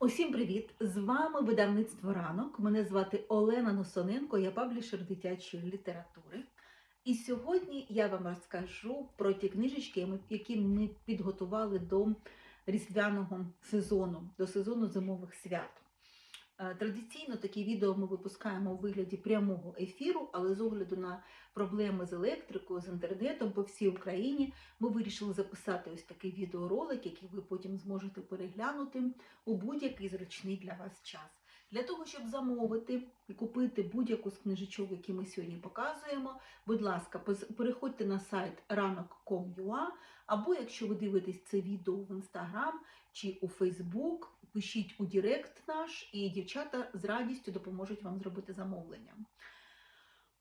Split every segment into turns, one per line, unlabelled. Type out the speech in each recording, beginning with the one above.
Усім привіт! З вами видавництво ранок. Мене звати Олена Носоненко, я паблішер дитячої літератури. І сьогодні я вам розкажу про ті книжечки, які ми підготували до різдвяного сезону, до сезону зимових свят. Е, Традиційно такі відео ми випускаємо у вигляді прямого ефіру, але з огляду на проблеми з електрикою, з інтернетом по всій Україні, ми вирішили записати ось такий відеоролик, який ви потім зможете переглянути у будь-який зручний для вас час. Для того, щоб замовити і купити будь-яку з книжечок, які ми сьогодні показуємо, будь ласка, переходьте на сайт ранок.com.ua, або якщо ви дивитесь це відео в Instagram чи у Facebook, пишіть у Директ наш, і дівчата з радістю допоможуть вам зробити замовлення.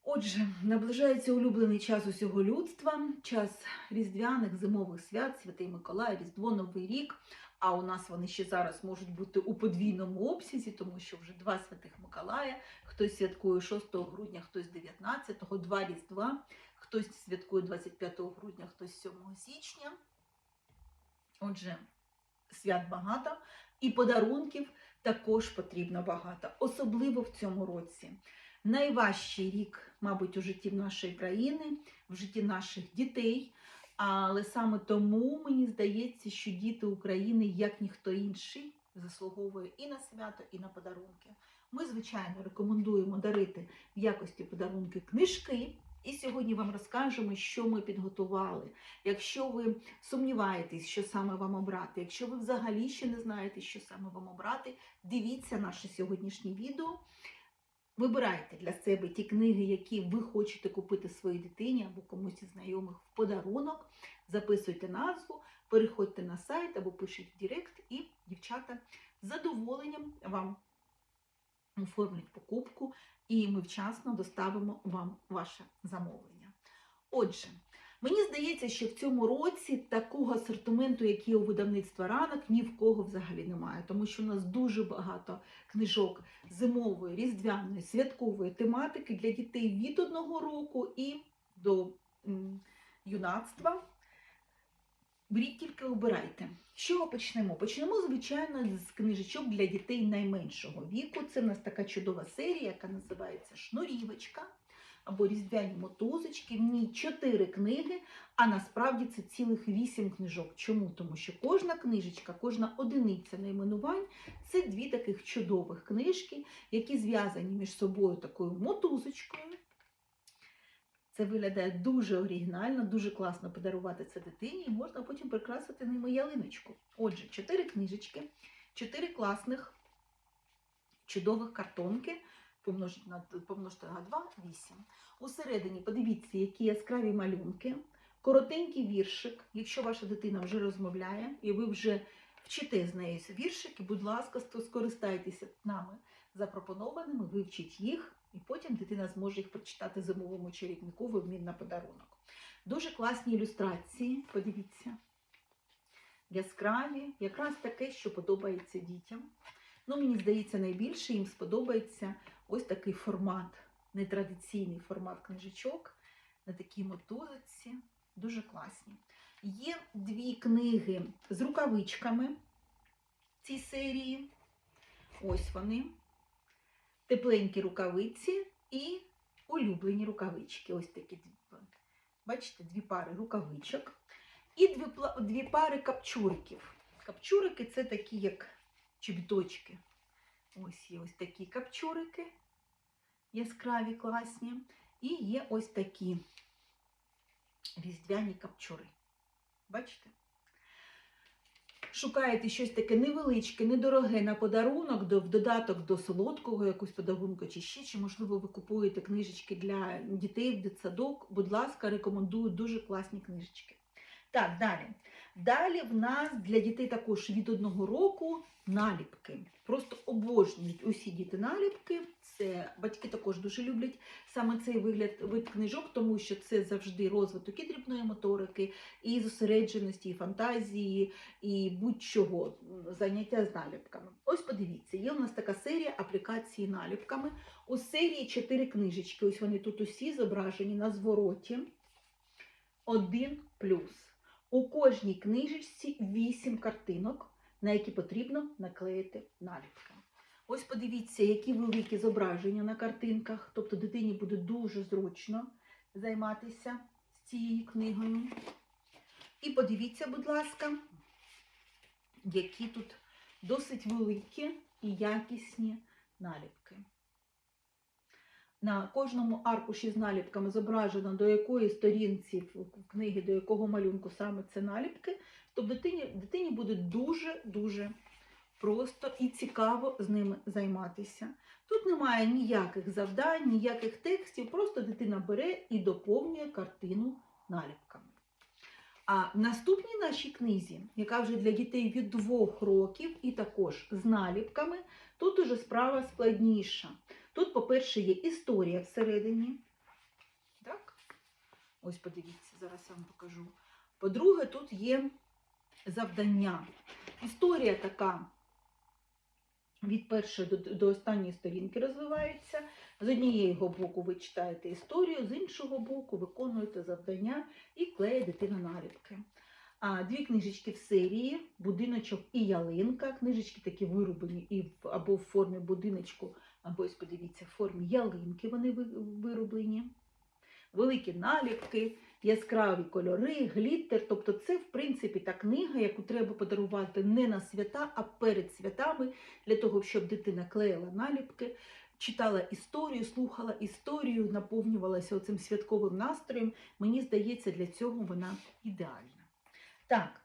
Отже, наближається улюблений час усього людства, час різдвяних зимових свят, Святий Миколай, Різдво, Новий рік. А у нас вони ще зараз можуть бути у подвійному обсязі, тому що вже два святих Миколая. Хтось святкує 6 грудня, хтось 19-го, два різдва, хтось святкує 25 грудня, хтось 7 січня. Отже, свят багато, і подарунків також потрібно багато, особливо в цьому році. Найважчий рік, мабуть, у житті нашої країни, в житті наших дітей. Але саме тому мені здається, що діти України, як ніхто інший, заслуговує і на свято, і на подарунки. Ми, звичайно, рекомендуємо дарити в якості подарунки книжки. І сьогодні вам розкажемо, що ми підготували. Якщо ви сумніваєтесь, що саме вам обрати, якщо ви взагалі ще не знаєте, що саме вам обрати, дивіться наше сьогоднішнє відео. Вибирайте для себе ті книги, які ви хочете купити своїй дитині або комусь із знайомих в подарунок. Записуйте назву, переходьте на сайт або пишіть в Директ, і дівчата з задоволенням вам оформлять покупку, і ми вчасно доставимо вам ваше замовлення. Отже, мені здається, що в цьому році такого асортименту, який у видавництва ранок, ні в кого взагалі немає, тому що у нас дуже багато книжок зимової, різдвяної, святкової тематики для дітей від одного року і до юнацтва. Беріть тільки обирайте. З чого почнемо? Почнемо, звичайно, з книжечок для дітей найменшого віку. Це в нас така чудова серія, яка називається Шнурівочка або Різдвяні мотузочки. В ній чотири книги, а насправді це цілих вісім книжок. Чому? Тому що кожна книжечка, кожна одиниця найменувань це дві таких чудових книжки, які зв'язані між собою такою мотузочкою. Це виглядає дуже оригінально, дуже класно подарувати це дитині, і можна потім прикрасити ними ялиночку. Отже, чотири книжечки, чотири класних, чудових картонки. Помножити на, помножити на 2, 8. Усередині подивіться, які яскраві малюнки, коротенький віршик. Якщо ваша дитина вже розмовляє і ви вже вчите з нею віршики, будь ласка, скористайтеся нами запропонованими, вивчіть їх, і потім дитина зможе їх прочитати зимовому чарівнику в обмін на подарунок. Дуже класні ілюстрації, подивіться. Яскраві, якраз таке, що подобається дітям. Ну, мені здається, найбільше їм сподобається ось такий формат, нетрадиційний формат книжечок на такій мотузочці. Дуже класні. Є дві книги з рукавичками цій серії. Ось вони. Тепленькі рукавиці і улюблені рукавички. Ось такі. Бачите, дві пари рукавичок. І дві, дві пари капчуриків. Капчурики це такі, як чобіточки. Ось є ось такі капчурики, яскраві, класні. І є ось такі різдвяні капчури. Бачите? Шукаєте щось таке невеличке, недороге на подарунок, до, в додаток до солодкого якусь подарунку чи ще, чи, можливо, ви купуєте книжечки для дітей в дитсадок. Будь ласка, рекомендую дуже класні книжечки. Так, далі. Далі в нас для дітей також від одного року наліпки. Просто обожнюють усі діти наліпки. Це батьки також дуже люблять саме цей вигляд вид книжок, тому що це завжди розвиток і дрібної моторики, і зосередженості, і фантазії, і будь-чого заняття з наліпками. Ось подивіться, є у нас така серія аплікації наліпками. У серії чотири книжечки. Ось вони тут усі зображені на звороті. Один плюс. У кожній книжечці 8 картинок. на які потрібно наклеїти наліпки. Ось подивіться, які великі зображення на картинках. Тобто дитині буде дуже зручно займатися цією книгою. І подивіться, будь ласка, які тут досить великі і якісні наліпки. На кожному аркуші з наліпками зображено, до якої сторінці книги, до якого малюнку саме це наліпки, то дитині, дитині буде дуже-дуже просто і цікаво з ними займатися. Тут немає ніяких завдань, ніяких текстів, просто дитина бере і доповнює картину наліпками. А в наступній нашій книзі, яка вже для дітей від двох років, і також з наліпками, тут уже справа складніша. Тут, по-перше, є історія всередині. Так? Ось подивіться, зараз я вам покажу. По-друге, тут є завдання. Історія така від першої до, до останньої сторінки розвивається. З однієї боку ви читаєте історію, з іншого боку виконуєте завдання і клеє дитина наліпки. А дві книжечки в серії Будиночок і ялинка. Книжечки такі вирублені і або в формі будиночку, або ось подивіться, в формі ялинки вони вироблені. Великі наліпки, яскраві кольори, гліттер. Тобто, це, в принципі, та книга, яку треба подарувати не на свята, а перед святами, для того, щоб дитина клеїла наліпки, читала історію, слухала історію, наповнювалася оцим святковим настроєм. Мені здається, для цього вона ідеальна. Так,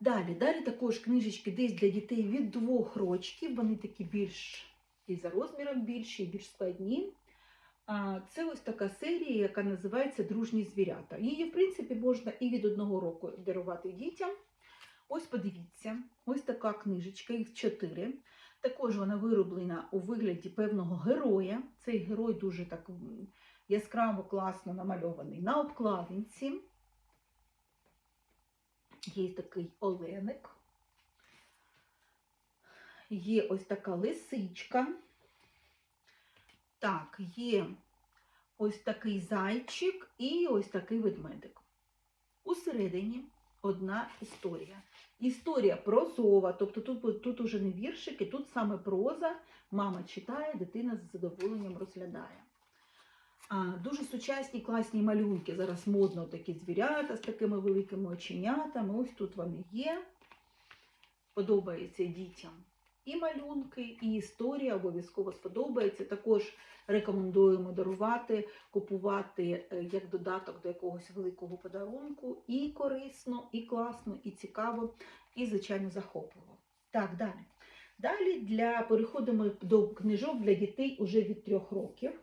далі, далі також книжечки десь для дітей від двох рочків. Вони такі більш і за розміром більші, і більш складні. Це ось така серія, яка називається Дружні звірята. Її, в принципі, можна і від одного року дарувати дітям. Ось подивіться, ось така книжечка, їх чотири. Також вона вироблена у вигляді певного героя. Цей герой дуже так яскраво, класно намальований на обкладинці. Є такий оленик. Є ось така лисичка. Так, є ось такий зайчик і ось такий ведмедик. Усередині одна історія. Історія прозова, тобто тут, тут уже не віршики, тут саме проза. Мама читає, дитина з задоволенням розглядає. А, дуже сучасні класні малюнки. Зараз модно такі звірята з такими великими оченятами. Ось тут вони є. Подобається дітям і малюнки, і історія обов'язково сподобається. Також рекомендуємо дарувати, купувати е, як додаток до якогось великого подарунку. І корисно, і класно, і цікаво, і, звичайно, захопливо. Так, далі. Далі для переходимо до книжок для дітей уже від трьох років.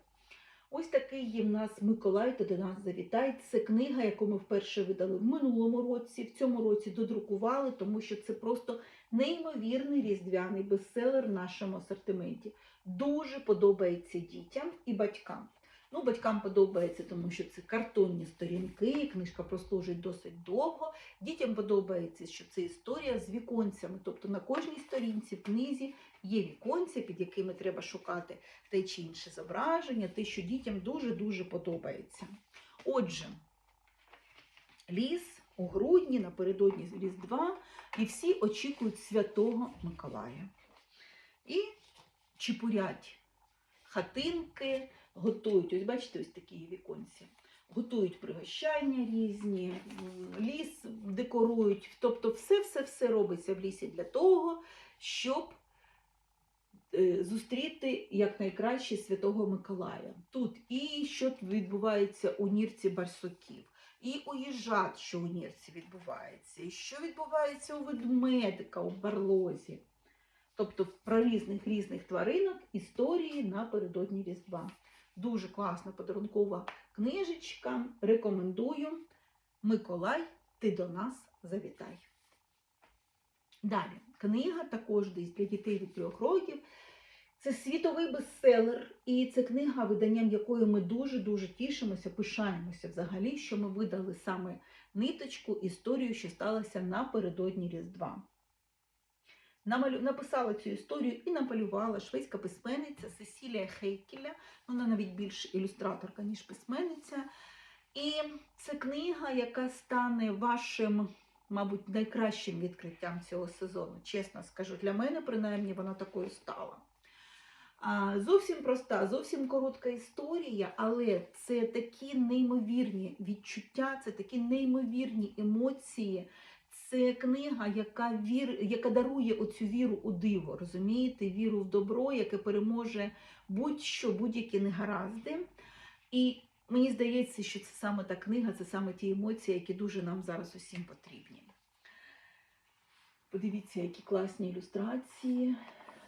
Ось такий є в нас Миколай, то до нас завітай. Це книга, яку ми вперше видали в минулому році. В цьому році додрукували, тому що це просто неймовірний різдвяний бестселер в нашому асортименті. Дуже подобається дітям і батькам. Ну, батькам подобається, тому що це картонні сторінки, книжка прослужить досить довго. Дітям подобається, що це історія з віконцями. Тобто на кожній сторінці в книзі є віконця, під якими треба шукати те чи інше зображення, те, що дітям дуже-дуже подобається. Отже, ліс у грудні напередодні Різдва, і всі очікують Святого Миколая. І чепурять хатинки, готують, ось бачите, ось такі віконці. Готують пригощання різні, ліс декорують. Тобто все-все-все робиться в лісі для того, щоб зустріти якнайкраще Святого Миколая. Тут і що відбувається у нірці барсуків, і у їжат, що у нірці відбувається, і що відбувається у ведмедика у барлозі. Тобто про різних різних тваринок історії напередодні Різдва. Дуже класна подарункова книжечка. Рекомендую. Миколай, ти до нас завітай. Далі, книга також десь для дітей від трьох років. Це світовий бестселер, і це книга, виданням якої ми дуже-дуже тішимося, пишаємося взагалі, що ми видали саме ниточку, історію, що сталося напередодні Різдва. Намалю... Написала цю історію і намалювала шведська письменниця Сесілія Хейкеля. Вона навіть більш ілюстраторка, ніж письменниця. І це книга, яка стане вашим мабуть, найкращим відкриттям цього сезону. Чесно скажу, для мене принаймні вона такою стала. Зовсім проста, зовсім коротка історія, але це такі неймовірні відчуття, це такі неймовірні емоції. Це книга, яка вір, яка дарує оцю віру у диво, розумієте, віру в добро, яке переможе будь-що, будь-які негаразди. І мені здається, що це саме та книга, це саме ті емоції, які дуже нам зараз усім потрібні. Подивіться, які класні ілюстрації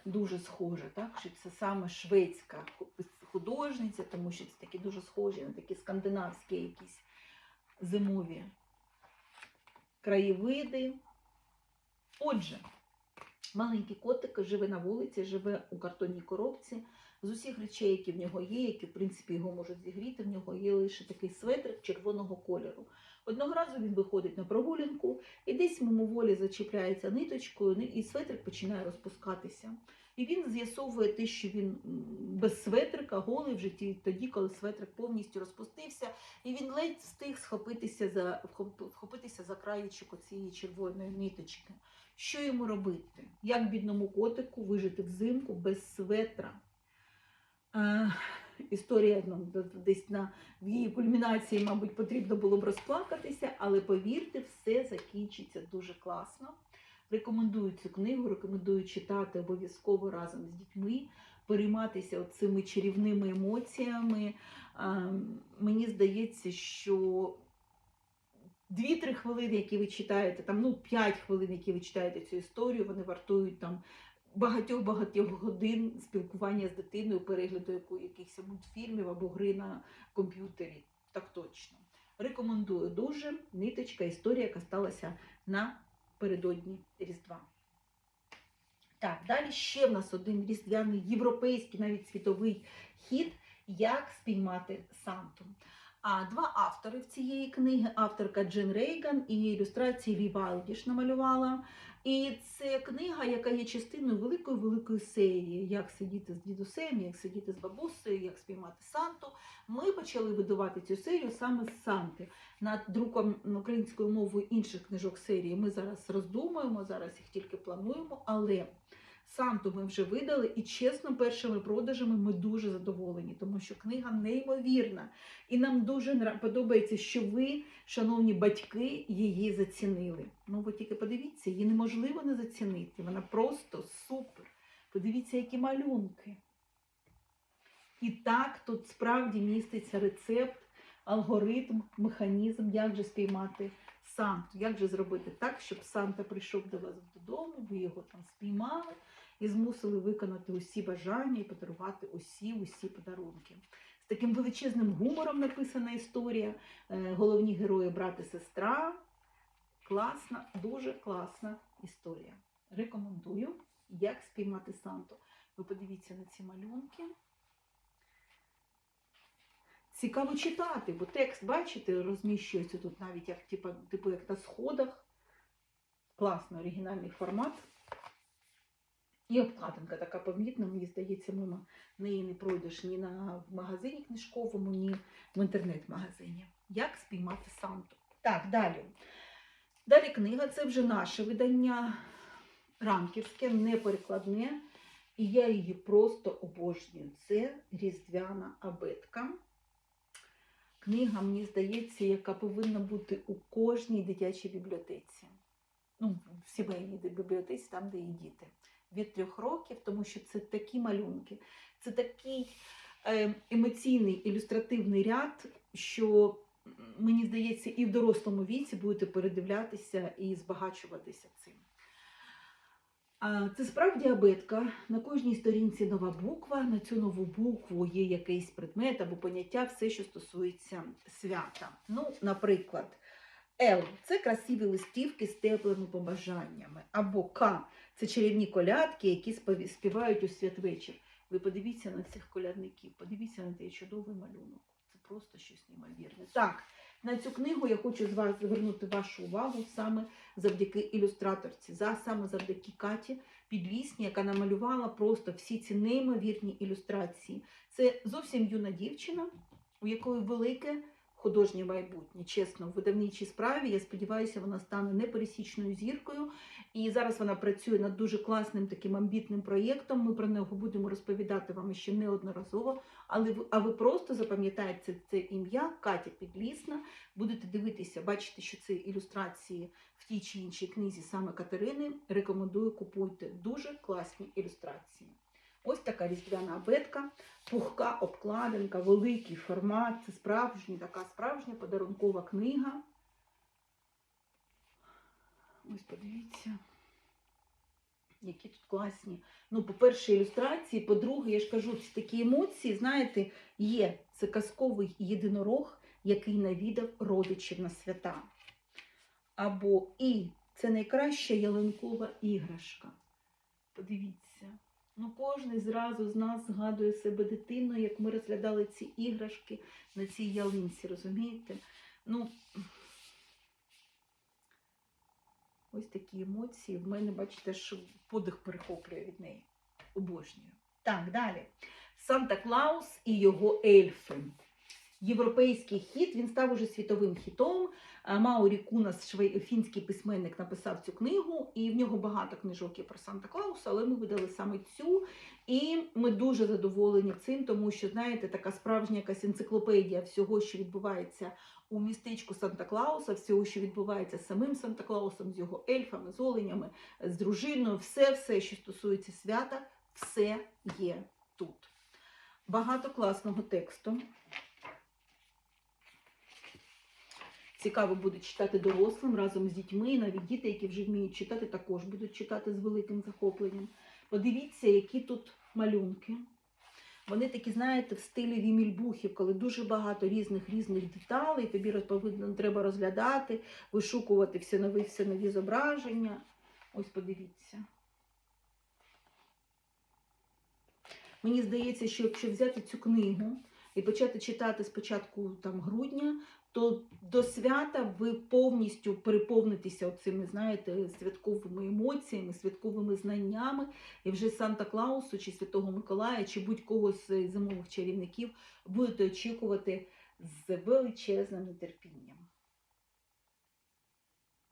дуже схоже, так? Що це саме шведська художниця, тому що це такі дуже схожі на такі скандинавські якісь зимові краєвиди. Отже, маленький котик живе на вулиці, живе у картонній коробці. З усіх речей, які в нього є, які, в принципі, його можуть зігріти, в нього є лише такий светрик червоного кольору. Одного разу він виходить на прогулянку і десь мимоволі зачіпляється ниточкою, і светрик починає розпускатися. І він з'ясовує те, що він без светрика, голий в житті, тоді, коли светрик повністю розпустився, і він ледь встиг схопитися за вхопитися за краєчок цієї червоної ниточки. Що йому робити? Як бідному котику вижити взимку без светра? Історія ну, десь на в її кульмінації, мабуть, потрібно було б розплакатися, але повірте, все закінчиться дуже класно. Рекомендую цю книгу, рекомендую читати обов'язково разом з дітьми, перейматися цими чарівними емоціями. Мені здається, що 2-3 хвилини, які ви читаєте, там ну 5 хвилин, які ви читаєте цю історію, вони вартують там багатьох-багатьох годин спілкування з дитиною, перегляду якихось мультфільмів або гри на комп'ютері. Так точно. Рекомендую дуже ниточка, історія, яка сталася напередодні Різдва. Так, далі ще в нас один різдвяний європейський, навіть світовий хід, як спіймати Санту. А два автори в цієї книги: авторка Джин Рейган і ілюстрації Лі Вайлдіш намалювала. І це книга, яка є частиною великої-великої серії, як сидіти з дідусем, як сидіти з бабусею, як спіймати Санту. Ми почали видавати цю серію саме з Санти. Над друком українською мовою інших книжок серії ми зараз роздумуємо, зараз їх тільки плануємо, але Санту ми вже видали, і чесно, першими продажами ми дуже задоволені, тому що книга неймовірна. І нам дуже подобається, що ви, шановні батьки, її зацінили. Ну, ви тільки подивіться, її неможливо не зацінити. Вона просто супер. Подивіться, які малюнки. І так, тут справді міститься рецепт, алгоритм, механізм, як же спіймати Санту, як же зробити так, щоб Санта прийшов до вас додому, ви його там спіймали і змусили виконати усі бажання і подарувати усі усі подарунки. З таким величезним гумором написана історія. Е, головні герої брат і сестра. Класна, дуже класна історія. Рекомендую, як спіймати Санту. Ви подивіться на ці малюнки. Цікаво читати, бо текст, бачите, розміщується тут навіть як типу, типу як на сходах. Класний оригінальний формат. І обкладинка така помітна, мені здається, мимо неї не пройдеш ні на магазині книжковому, ні в інтернет-магазині. Як спіймати Санту? Так, далі. Далі книга це вже наше видання ранківське, не перекладне. І я її просто обожнюю. Це різдвяна абетка. Книга, мені здається, яка повинна бути у кожній дитячій бібліотеці. Ну, в сімейній бібліотеці, там, де є діти від трьох років, тому що це такі малюнки, це такий е, емоційний ілюстративний ряд, що мені здається, і в дорослому віці будете передивлятися і збагачуватися цим. Це справді абетка. На кожній сторінці нова буква. На цю нову букву є якийсь предмет або поняття, все, що стосується свята. Ну, Наприклад, Л це красиві листівки з теплими побажаннями. Або К це чарівні колядки, які співають у святвечір. Ви подивіться на цих колядників, подивіться на цей чудовий малюнок. Це просто щось неймовірне. Так, на цю книгу я хочу з вас звернути вашу увагу саме завдяки ілюстраторці, саме завдяки Каті Підлісні, яка намалювала просто всі ці неймовірні ілюстрації. Це зовсім юна дівчина, у якої велике художнє майбутнє. Чесно, в видавничій справі. Я сподіваюся, вона стане непересічною зіркою. І зараз вона працює над дуже класним таким амбітним проєктом. Ми про нього будемо розповідати вам ще неодноразово. Але а ви просто запам'ятаєте це ім'я Катя Підлісна. Будете дивитися, бачите, що це ілюстрації в тій чи іншій книзі саме Катерини. Рекомендую купуйте дуже класні ілюстрації. Ось така різдвяна абетка, пухка обкладинка, великий формат. Це справжня, така справжня подарункова книга. Ось подивіться, які тут класні. Ну, по-перше, ілюстрації, по-друге, я ж кажу, ці такі емоції, знаєте, є. Це казковий єдинорог, який навідав родичів на свята. Або і це найкраща ялинкова іграшка. Подивіться. Ну, Кожний зразу з нас згадує себе дитиною, як ми розглядали ці іграшки на цій ялинці, розумієте? Ну, ось такі емоції. В мене, бачите, що подих перехоплює від неї. Обожнюю. Так, далі. Санта Клаус і його ельфи. Європейський хіт, він став уже світовим хітом. Маурі Кунас, фінський письменник, написав цю книгу, і в нього багато книжок є про Санта Клауса, але ми видали саме цю. І ми дуже задоволені цим, тому що, знаєте, така справжня якась енциклопедія всього, що відбувається у містечку Санта Клауса, всього, що відбувається з самим Санта Клаусом, з його ельфами, з оленями, з дружиною, все, все, що стосується свята, все є тут. Багато класного тексту. Цікаво буде читати дорослим разом з дітьми, і навіть діти, які вже вміють читати, також будуть читати з великим захопленням. Подивіться, які тут малюнки. Вони такі, знаєте, в стилі вімільбухів, коли дуже багато різних різних деталей, тобі розповідно треба розглядати, вишукувати все нові, все нові зображення. Ось подивіться. Мені здається, що якщо взяти цю книгу і почати читати спочатку там грудня, то до свята ви повністю переповнитеся цими, знаєте, святковими емоціями, святковими знаннями. І вже Санта Клаусу чи Святого Миколая, чи будь-кого з зимових чарівників будете очікувати з величезним нетерпінням.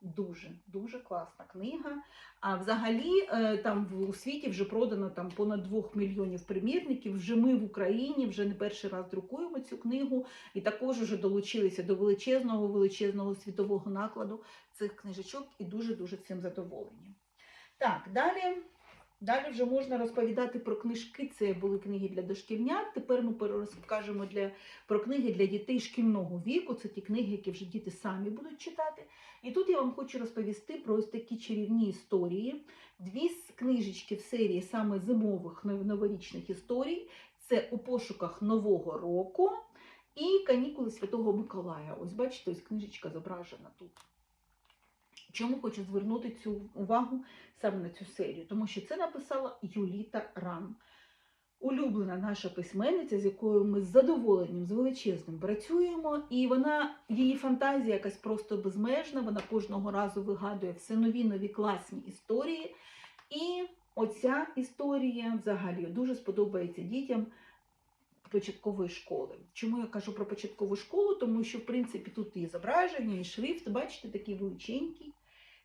Дуже, дуже класна книга. А взагалі е, там у світі вже продано там понад 2 мільйонів примірників. Вже ми в Україні вже не перший раз друкуємо цю книгу і також вже долучилися до величезного, величезного світового накладу цих книжечок і дуже-дуже цим задоволені. Так, далі. Далі вже можна розповідати про книжки. Це були книги для дошкільнят. Тепер ми розкажемо для, про книги для дітей шкільного віку. Це ті книги, які вже діти самі будуть читати. І тут я вам хочу розповісти про ось такі чарівні історії. Дві з книжечки в серії саме зимових новорічних історій. Це у пошуках Нового року і канікули Святого Миколая. Ось бачите, ось книжечка зображена тут. Чому хочу звернути цю увагу саме на цю серію? Тому що це написала Юліта Ран. Улюблена наша письменниця, з якою ми з задоволенням, з величезним працюємо, і вона, її фантазія якась просто безмежна. Вона кожного разу вигадує все нові нові класні історії. І оця історія взагалі дуже сподобається дітям початкової школи. Чому я кажу про початкову школу? Тому що, в принципі, тут і зображення, і шрифт, бачите, такий величенький,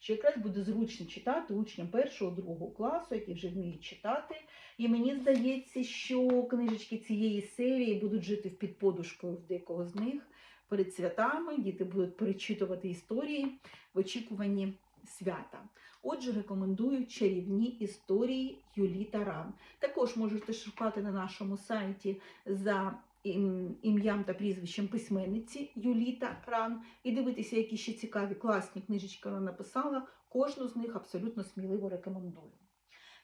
що якраз буде зручно читати учням першого, другого класу, які вже вміють читати. І мені здається, що книжечки цієї серії будуть жити в підподушкою в декого з них перед святами. Діти будуть перечитувати історії в очікуванні свята. Отже, рекомендую чарівні історії Юлі Таран. Також можете шукати на нашому сайті за ім'ям та прізвищем письменниці Юліта Ран і дивитися, які ще цікаві класні книжечки вона написала. Кожну з них абсолютно сміливо рекомендую.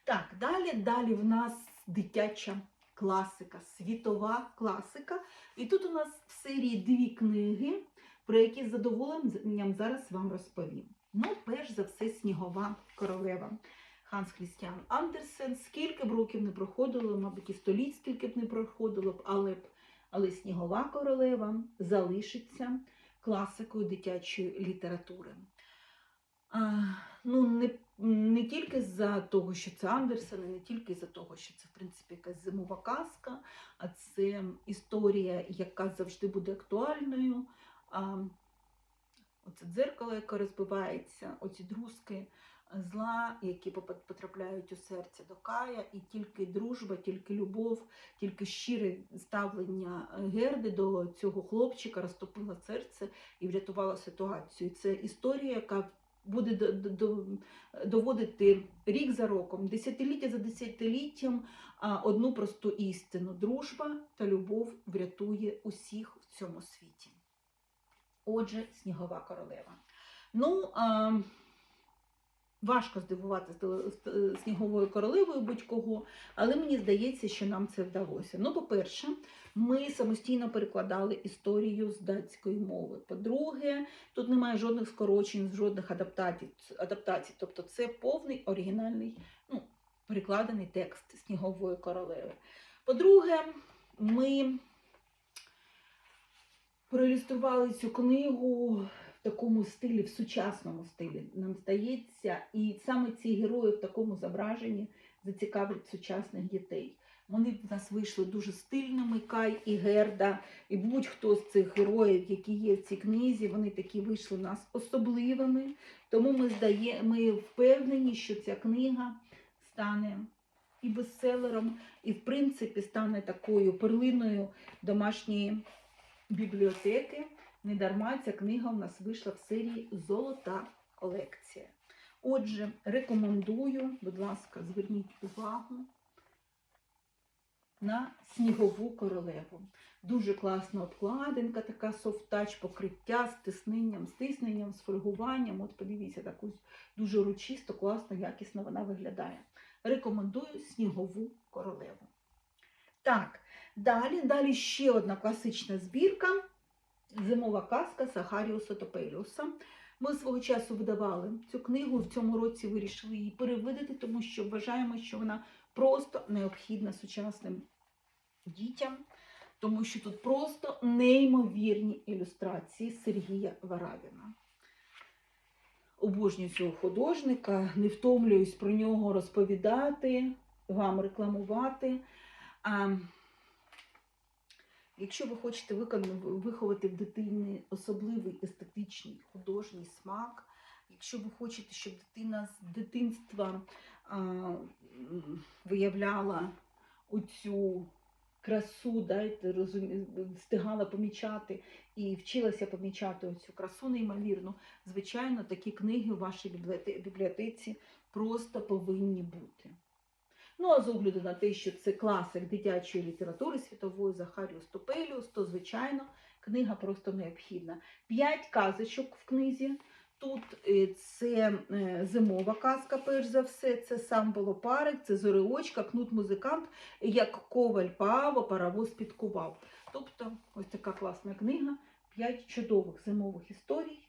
Так, далі, далі в нас дитяча класика, світова класика. І тут у нас в серії дві книги, про які з задоволенням зараз вам розповім. Ну, перш за все, снігова королева. Ханс Хрістіан Андерсен. Скільки б років не проходило, мабуть, і століть скільки б не проходило б, але, б- але снігова королева залишиться класикою дитячої літератури. А, ну, не, не тільки за того, що це Андерсен, і не тільки за того, що це, в принципі, якась зимова казка, а це історія, яка завжди буде актуальною. а, оце дзеркало, яке розбивається, оці друзки зла, які потрапляють у серце до Кая, і тільки дружба, тільки любов, тільки щире ставлення Герди до цього хлопчика розтопила серце і врятувала ситуацію. Це історія, яка буде до- до- до- доводити рік за роком, десятиліття за десятиліттям одну просту істину: дружба та любов врятує усіх в цьому світі. Отже, снігова королева. Ну, важко здивувати сніговою королевою будь-кого, але мені здається, що нам це вдалося. Ну, по-перше, ми самостійно перекладали історію з датської мови. По-друге, тут немає жодних скорочень, жодних адаптацій. адаптацій. Тобто це повний оригінальний, ну, перекладений текст снігової королеви. По-друге, ми проілюстрували цю книгу в такому стилі, в сучасному стилі, нам здається, і саме ці герої в такому зображенні зацікавлять сучасних дітей. Вони в нас вийшли дуже стильними, Кай і Герда, і будь-хто з цих героїв, які є в цій книзі, вони такі вийшли в нас особливими. Тому ми, здає, ми впевнені, що ця книга стане і бестселером, і, в принципі, стане такою перлиною домашньої бібліотеки. Недарма ця книга у нас вийшла в серії Золота колекція. Отже, рекомендую, будь ласка, зверніть увагу на снігову королеву. Дуже класна обкладинка, така софтач, покриття з тисненням, з тисненням, з фольгуванням. От подивіться, таку дуже урочисто, класно, якісно вона виглядає. Рекомендую снігову королеву. Так, далі, далі ще одна класична збірка. Зимова казка Сахаріуса Топеліуса. Ми свого часу видавали цю книгу. В цьому році вирішили її перевидати, тому що вважаємо, що вона просто необхідна сучасним дітям, тому що тут просто неймовірні ілюстрації Сергія Варавіна. Обожнюю цього художника, не втомлююсь про нього розповідати, вам рекламувати. Якщо ви хочете виховати в дитині особливий естетичний художній смак, якщо ви хочете, щоб дитина з дитинства а, виявляла оцю красу, дайте розумі... встигала помічати і вчилася помічати оцю красу неймовірну, звичайно, такі книги у вашій бібліотеці просто повинні бути. Ну, а з огляду на те, що це класик дитячої літератури світової Захаріус Топеліус, то, звичайно, книга просто необхідна. П'ять казочок в книзі. Тут е, це е, зимова казка, перш за все, це сам Волопарик, це Зориочка, кнут музикант, як коваль Паво, паровоз підкував. Тобто, ось така класна книга, п'ять чудових зимових історій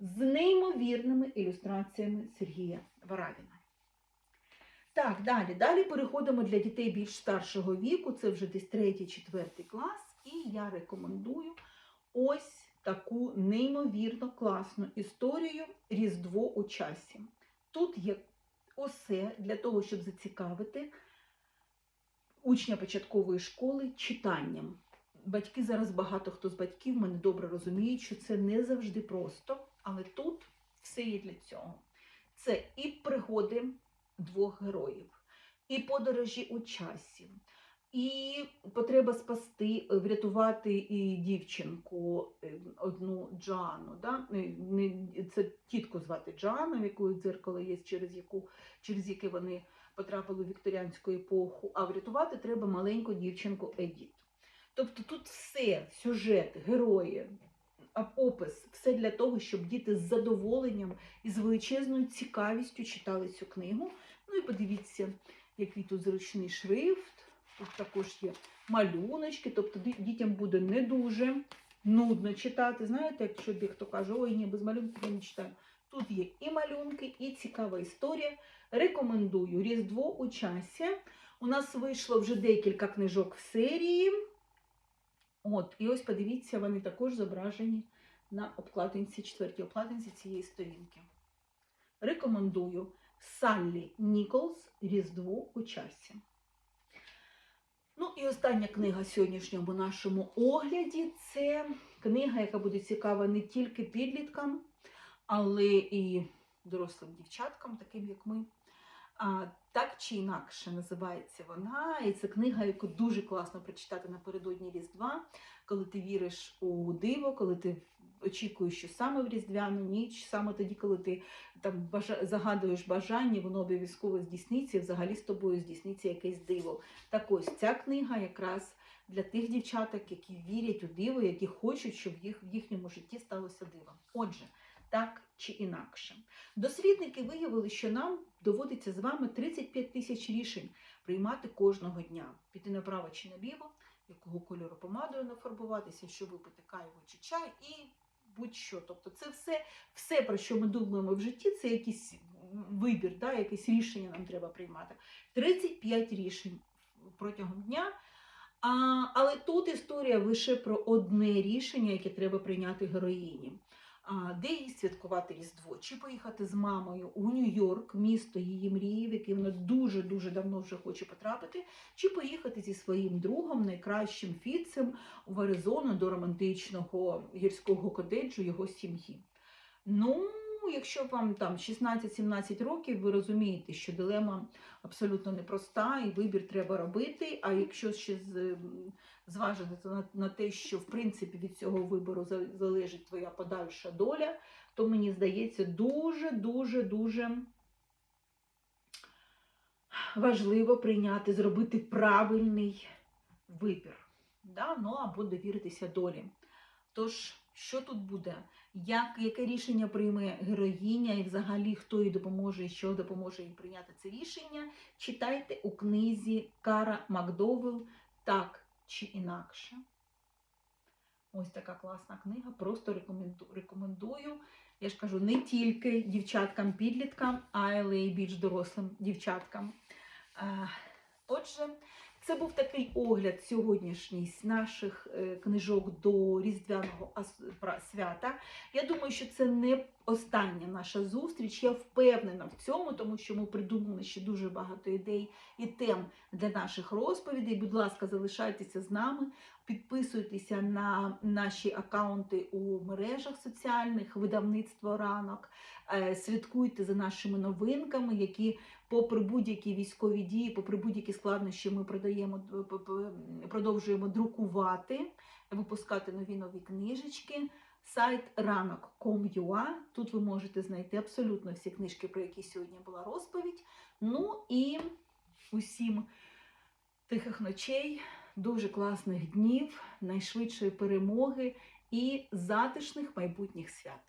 з неймовірними ілюстраціями Сергія Варавіна. Так, далі. Далі переходимо для дітей більш старшого віку, це вже десь третій, четвертий клас, і я рекомендую ось таку неймовірно класну історію Різдво у часі. Тут є усе для того, щоб зацікавити учня початкової школи читанням. Батьки зараз багато хто з батьків мене добре розуміють, що це не завжди просто, але тут все є для цього. Це і пригоди двох героїв, і подорожі у часі, і потреба спасти, е, врятувати і дівчинку е, одну Джану. Да? Це тітку звати Джану, в якої дзеркало є, через, яку, через яке вони потрапили в вікторіанську епоху, а врятувати треба маленьку дівчинку Едіт. Тобто тут все, сюжет, герої, опис, все для того, щоб діти з задоволенням і з величезною цікавістю читали цю книгу. Ну і подивіться, який тут зручний шрифт. Тут також є малюночки, тобто дітям буде не дуже нудно читати. Знаєте, якщо дехто каже, ой, ні, без малюнків я не читаю. Тут є і малюнки, і цікава історія. Рекомендую Різдво у часі. У нас вийшло вже декілька книжок в серії. От, і ось подивіться, вони також зображені на обкладинці, четвертій обкладинці цієї сторінки. Рекомендую Саллі Ніколс Різдво у часі. Ну і остання книга сьогоднішньому нашому огляді це книга, яка буде цікава не тільки підліткам, але і дорослим дівчаткам, таким як ми. А, так чи інакше називається вона. І це книга, яку дуже класно прочитати напередодні Різдва, коли ти віриш у диво, коли ти очікуєш, що саме в Різдвяну ніч, саме тоді, коли ти там загадуєш бажання, воно обов'язково здійсниться, і взагалі з тобою здійсниться якесь диво. Так ось ця книга якраз для тих дівчаток, які вірять у диво, які хочуть, щоб їх в їхньому житті сталося диво. Отже, так чи інакше. Дослідники виявили, що нам доводиться з вами 35 тисяч рішень приймати кожного дня. Піти направо чи наліво, якого кольору помадою нафарбуватися, що випити каву чи чай і будь-що. Тобто це все, все, про що ми думаємо в житті, це якийсь вибір, да, якесь рішення нам треба приймати. 35 рішень протягом дня. А, але тут історія лише про одне рішення, яке треба прийняти героїні. Де їй святкувати Різдво? Чи поїхати з мамою у Нью-Йорк, місто її мрії, в яке вона дуже-дуже давно вже хоче потрапити, чи поїхати зі своїм другом, найкращим фіцем в Аризону до романтичного гірського котеджу його сім'ї. Ну, якщо вам там 16-17 років, ви розумієте, що дилема абсолютно непроста, і вибір треба робити. А якщо ще з, зважити на, на те, що в принципі від цього вибору залежить твоя подальша доля, то мені здається дуже, дуже, дуже важливо прийняти, зробити правильний вибір. Да? Ну або довіритися долі. Тож, що тут буде? Як, яке рішення прийме героїня, і взагалі хто їй допоможе і що допоможе їй прийняти це рішення? Читайте у книзі Кара Макдовел так чи інакше. Ось така класна книга. Просто рекомендую. Я ж кажу, не тільки дівчаткам-підліткам, але й більш дорослим дівчаткам. Отже, це був такий огляд сьогоднішній наших е, книжок до Різдвяного свята. Я думаю, що це не остання наша зустріч. Я впевнена в цьому, тому що ми придумали ще дуже багато ідей і тем для наших розповідей. Будь ласка, залишайтеся з нами, підписуйтеся на наші акаунти у мережах соціальних, видавництво ранок, е, слідкуйте за нашими новинками, які попри будь-які військові дії, попри будь-які складнощі, ми продаємо, продовжуємо друкувати, випускати нові нові книжечки. Сайт ранок.com.ua. Тут ви можете знайти абсолютно всі книжки, про які сьогодні була розповідь. Ну і усім тихих ночей, дуже класних днів, найшвидшої перемоги і затишних майбутніх свят.